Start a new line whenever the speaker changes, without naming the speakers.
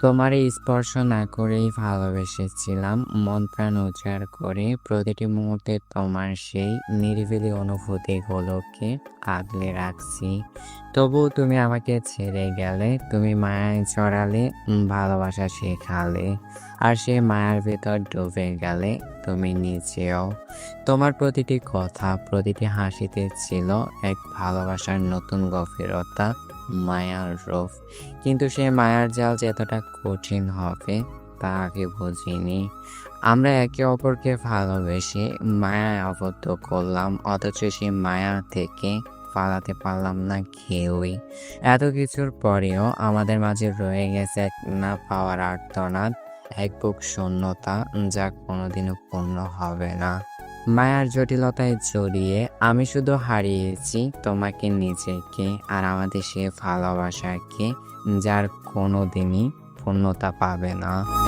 তোমার স্পর্শ না করেই ভালোবেসেছিলাম, মন প্রাণ উজাড় করে প্রতিটি মুহূর্তে তোমার সেই নিরিবিলি অনুভূতিগুলোকে আগলে রাখছি। তবু তুমি আমাকে ছেড়ে গেলে, তুমি মায়ায় চড়ালে ভালোবাসা শেখালে, আর সে মায়ার ভেতর ডুবে গেলে তুমি নিজেও। তোমার প্রতিটি কথা, প্রতিটি হাসিতে ছিল এক ভালোবাসার নতুন গভীরতা। মায়ার রূপ। কিন্তু সে মায়ার জাল যে এতটা কঠিন হবে, তা আগে বুঝিনি। আমরা একে অপরকে ভালোবেসে মায়ায় আবদ্ধ করলাম, অথচ সে মায়া থেকে পালাতে পারলাম না কেউই। এত কিছুর পরেও আমাদের মাঝে রয়ে গেছে এক না পাওয়ার আর্তনাদ, এক বুক শূন্যতা যা কোনোদিনও পূর্ণ হবে না। মায়ার জটিলতায় জড়িয়ে আমি শুধু হারিয়েছি তোমাকে নিজেকে আর আমাদের সে ভালোবাসাকে, যার কোনোদিনই পূর্ণতা পাবে না।